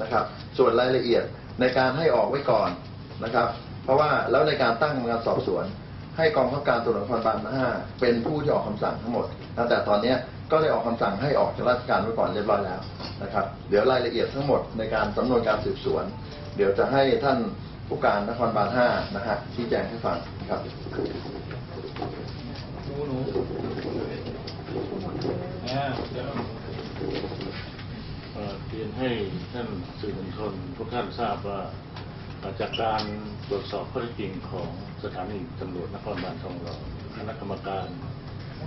นะครับ ส่วนรายละเอียดในการให้ออกไว้ก่อนนะครับ เพราะว่าแล้วในการตั้งกรรมการสอบสวน ให้กองบังคับการตำรวจนครบาล5เป็นผู้ที่ออกคำสั่งทั้งหมดแต่ตอนเนี้ก็ได้ออกคำสั่งให้ออกจากราชการไว้ก่อนเรียบร้อยแล้วนะครับ เดี๋ยวรายละเอียดทั้งหมดในการสำนวนการสืบสวน เดี๋ยวจะให้ท่านผู้การนครบาล5นะฮะชี้แจงให้ฟังครับหนูหนูอ่าเดี๋ยว เรียนให้ท่านสื่อมวลชนทุกท่านทราบว่าจากการตรวจสอบข้อเท็จจริงของสถานีตำรวจนครบาลทองหล่อคณะกรรมการ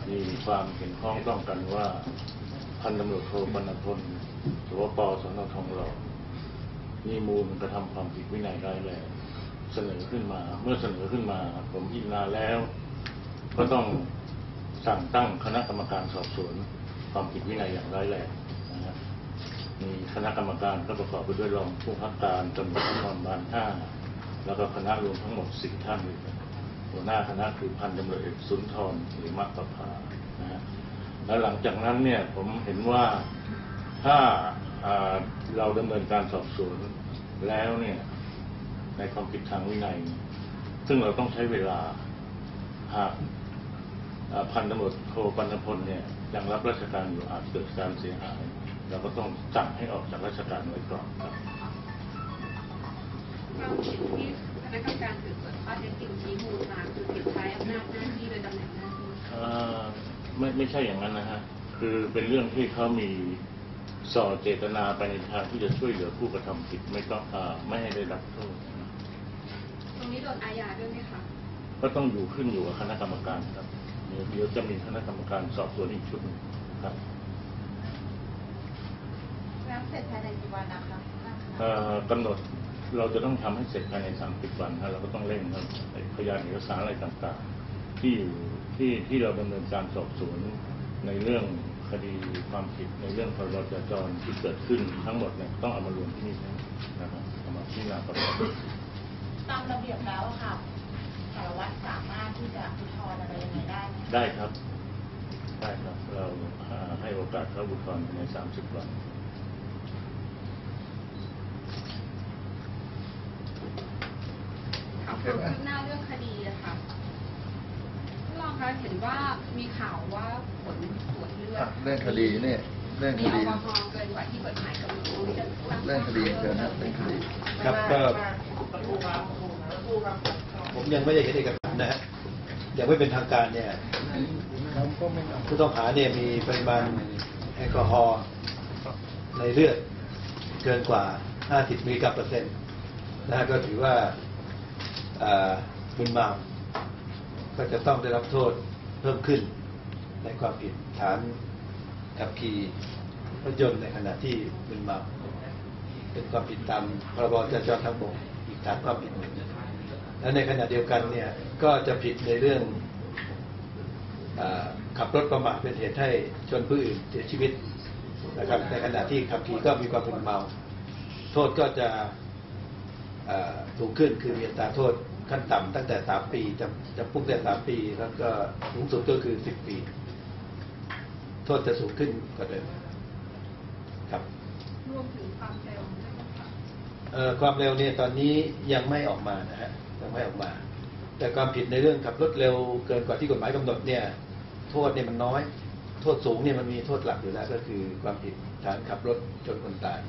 มีความเห็นพ้องต้องกันว่าพันตำรวจโทบรรพลสวปสนทองหล่อมีมูลกระทำความผิดวินัยร้ายแรงเสนอขึ้นมา เมื่อเสนอขึ้นมาผมพิจารณาแล้ว ก็ต้องสั่งตั้งคณะกรรมการสอบสวนความผิดวินัยอย่างร้ายแรง มีคณะกรรมการก็ประกอบไปด้วยรองผู้พักการตำรวจนครบาลห้าแล้วก็คณะรวมทั้งหมดสิบท่านเลยครับหัวหน้าคณะคือพันตำรวจเอกสุนทรหรือมักประภานะฮะแล้วหลังจากนั้นเนี่ยผมเห็นว่าถ้าเราดำเนินการสอบสวนแล้วเนี่ยในความผิดทางวินัย ซึ่งเราต้องใช้เวลาหากพันตำรวจโทปันพลเนี่ยยังรับราชการอยู่อาจเกิดการเสียหาย เราก็ต้องสั่งให้ออกจากราชการไว้ก่อนครับเราเห็นที่คณะกรรมการสืบสวนข้อเท็จจริงชี้มูลมาคือผิดใช้อำนาจหน้าที่โดยตำแหน่งหน้าที่เอ่อไม่ไม่ใช่อย่างนั้นนะฮะ คือเป็นเรื่องที่เขามีส่อเจตนาไปในทางที่จะช่วยเหลือผู้กระทำผิดไม่ต้องอาไม่ให้ได้รับโทษตรงนี้โดนอาญาด้วยไหมคะก็ต้องอยู่ขึ้นอยู่กับคณะกรรมการครับ เดี๋ยวเดี๋ยวจะมีคณะกรรมการสอบสวนอีกชุดหนึ่งครับ แล้วเสร็จภายในกี่วันนะคะท่านคะเอ่อกำหนดเราจะต้องทำให้เสร็จภายใน 30 วันครับเราก็ต้องเร่งครับไอ้พยานเอกสารอะไรต่างๆ ที่อยู่ที่ที่เราดำเนินการสอบสวนในเรื่องคดีความผิดในเรื่องพรบจราจรที่เกิดขึ้นทั้งหมดเนี่ยต้องเอามารวมที่นี่นะครับเอามาพิจารณาประกอบตามระเบียบแล้วอะค่ะสารวัตรสามารถที่จะอุทธรณ์อะไรยังไงได้ไหมได้ครับ ได้ครับ เราอ่าให้โอกาสเขาอุทธรณ์ภายใน 30 วัน ข่าว ความคืบหน้าเรื่องคดีอะค่ะท่านรองคะเห็นว่ามีข่าวว่าผลตรวจเลือดอะเรื่องคดีเนี่ยเรื่องคมีแอดีลกอฮอล์เกินกว่าที่กฎหมายกำหนดจะตั้งเรื่องคดีเชิญนะเรื่องคดี ครับก็ผมยังไม่ได้เห็นเอกสารนะฮะยังไม่เป็นทางการเนี่ยผู้ต้องหาเนี่ยมีปริมาณแอลกอฮอล์ในเลือดเกินกว่า 50 มิลลิกรัมเปอร์เซ็นต์นะฮะก็ถือว่าอ่า มึนเมาก็จะต้องได้รับโทษเพิ่มขึ้น ในความผิดฐานขับขี่รถยนต์ในขณะที่มึนเมาเป็นความผิดตามพรบจราจรทางบกอีกฐานความผิดหนึ่งและในขณะเดียวกันเนี่ยก็จะผิดในเรื่องอขับรถประมาทเป็นเหตุให้ชนผู้อื่นเสียชีวิตนะครับในขณะที่ขับขี่ก็มีความมึนเมา โทษก็จะ อ่าถูกขึ้นคือมีอัตราโทษขั้นต่ำตั้งแต่สามปีจำจำคุกแต่สามปี แล้วก็สูงสุดก็คือสิบปี โทษจะสูงขึ้นกว่าเดิมครับรวมถึงความเร็วด้วยนะคะเอ่อความเร็วเนี่ยตอนนี้ยังไม่ออกมานะฮะยังไม่ออกมา แต่ความผิดในเรื่องขับรถเร็วเกินกว่าที่กฎหมายกำหนดเนี่ย โทษเนี่ยมันน้อย โทษสูงเนี่ยมันมีโทษหลักอยู่แล้วก็คือความผิดฐานขับรถจนคนตาย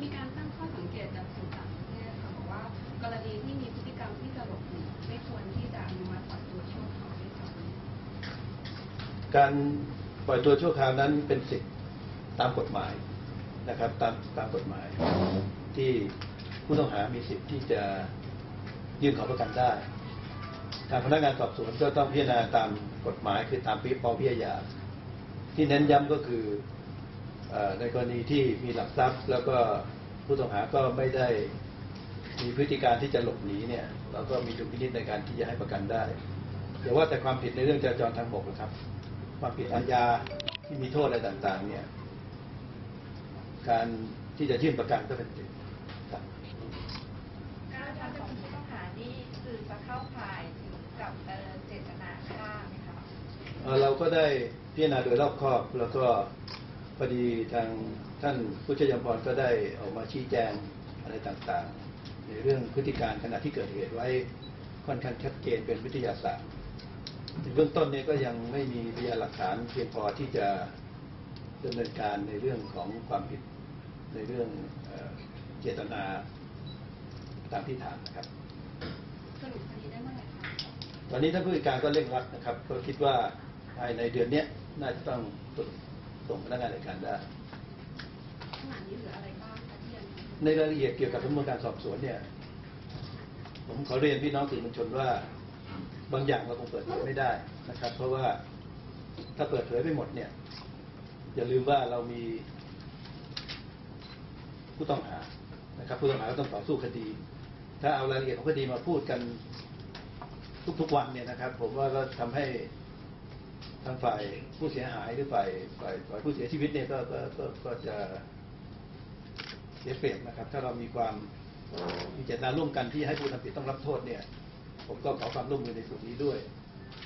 มีการตั้งข้อสังเกตจากสื่อต่างประเทศค่ะบอกว่ากรณีที่มีพฤติกรรมที่จะหลบหนีไม่ควรที่จะอนุมัติปล่อยตัวชั่วคราวด้วยซ้ำ การปล่อยตัวชั่วคราวนั้นเป็นสิทธิตามกฎหมายนะครับตามตามกฎหมาย ที่ผู้ต้องหามีสิทธิ์ที่จะยื่นขอประกันได้ ทางพนักงานสอบสวนก็ต้องพิจารณาตามกฎหมายคือตามปีปอพิยาที่เน้นย้ำก็คืออในกรณีที่มีหลักทรัพย์ แล้วก็ผู้ต้องหาก็ไม่ได้มีพฤติการที่จะหลบหนีเนี่ยเราก็มีดุลพินิจในการที่จะให้ประกันได้อย่ว่าแต่ความผิดในเรื่องจราจรทางบกนะครับ ความผิดอาญาที่มีโทษอะไรต่าง ๆ เนี่ย การที่จะยื่นประกันก็เป็นสิทธิ์ครับการกระทำของผู้ต้องหานี่คือจะเข้าข่ายถึงกับเอ่อเจตนาฆ่าไหมคะเอ่อเราก็ได้พิจารณาโดยรอบคอบแล้วก็พอดีทางท่านผู้ช่วยยมพรก็ได้ออกมาชี้แจงอะไรต่างๆ ในเรื่องพฤติการขณะที่เกิดเหตุไว้ค่อนข้างชัดเจนเป็นวิทยาศาสตร์ใน เบื้องต้นเนี่ยก็ยังไม่มีพยานหลักฐานเพียงพอที่จะดำเนินการในเรื่องของความผิดในเรื่องเอ่อเจตนาตามที่ถามนะครับสรุปคดีได้เมื่อไหร่คะตอนนี้ท่านผู้จัดการก็เร่งรัดนะครับ ก็คิดว่าภายในเดือนเนี้ยน่าจะต้องส่งพนักงานในการได้ขณะนี้เหลืออะไรบ้างคะที่ยังในรายละเอียดเกี่ยวกับกระบวนการสอบสวนเนี่ย ผมขอเรียนพี่น้องสื่อมวลชนว่า บางอย่างเราคงเปิดเผยไม่ได้นะครับ เพราะว่าถ้าเปิดเผยไปหมดเนี่ย อย่าลืมว่าเรามี ผู้ต้องหานะครับ ผู้ต้องหาก็ต้องต่อสู้คดี ถ้าเอารายละเอียดของคดีมาพูดกันทุกๆวันเนี่ยนะครับ ผมว่าก็ทำให้ทางฝ่ายผู้เสียหายหรือฝ่ายฝ่ายฝ่ายผู้เสียชีวิตเนี่ยก็ก็ก็ก็จะเสียเปรียบนะครับ ถ้าเรามีความมีเจตนาร่วมกันที่ให้ผู้ทำผิดต้องรับโทษเนี่ย ผมก็ขอความร่วมมือในส่วนนี้ด้วย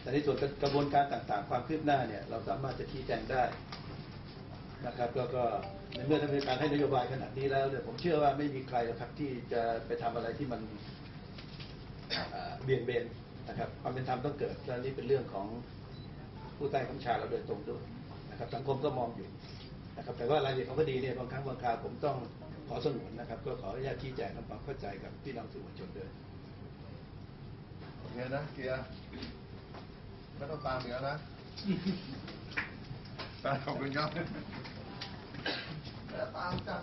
แต่ในส่วนกระบวนการต่างๆ ความคืบหน้าเนี่ยเราสามารถจะชี้แจงได้นะครับแล้วก็ในเมื่อท่านผู้การให้นโยบายขนาดนี้แล้วเนี่ยผมเชื่อว่าไม่มีใครหรอกครับที่จะไปทำอะไรที่มันเบี่ยงเบนนะครับความเป็นธรรมต้องเกิดและนี่เป็นเรื่องของผู้ใต้บัญชาเราโดยตรงด้วยนะครับ สังคมก็มองอยู่นะครับ แต่ว่ารายละเอียดของคดีเนี่ยบางครั้งบางคราวผมต้องขอสงวนนะครับ ก็ขออนุญาตชี้แจงทำความเข้าใจกับพี่น้องสื่อมวลชนด้วย เงี้ยนะเกียร์ไม่ต้องตามเดี๋ยวนะตาขอบคุณครับแต่ตามจัง